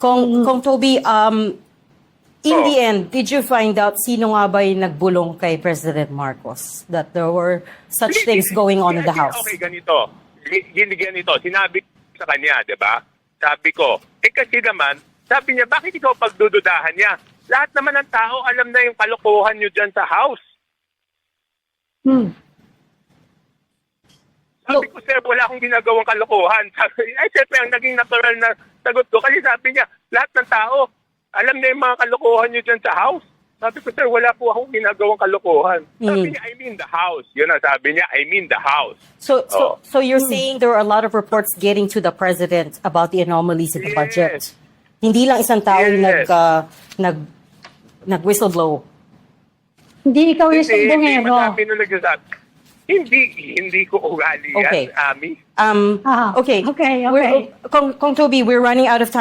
Kung, kung Toby, um, in the end, did you find out sino nga ba yung nagbulong kay President Marcos? That there were such Hindi, things hindi, going on in the House? Okay, ganito. Hi- Hindi ganito. Sinabi sa kanya, di ba? Sabi ko, eh kasi naman, sabi niya, bakit ikaw pagdududahan niya? Lahat naman ng tao alam na yung kalokohan niyo dyan sa House. Hmm. Sabi ko, sir, wala akong ginagawang kalokohan. Sabi, ay, siyempre, ang naging natural na sagot ko. Kasi sabi niya, lahat ng tao, alam na yung mga kalokohan niyo dyan sa house. Sabi ko, sir, wala po akong ginagawang kalokohan. Sabi Mm. niya, I mean the house. Yun ang sabi niya, I mean the house. So, so, Oh. so you're saying there are a lot of reports getting to the president about the anomalies in the Yes. budget. Hindi lang isang tao yung nag, Yes. uh, nag, nag whistleblow. Hindi ikaw yung Hindi, hindi sumbongero. masabi nung nagsasabi. Hindi, hindi ko ugali Okay. yan, Ami. Um, Ah, okay. okay, We're- okay. Kung, kung Toby, we're running out of time.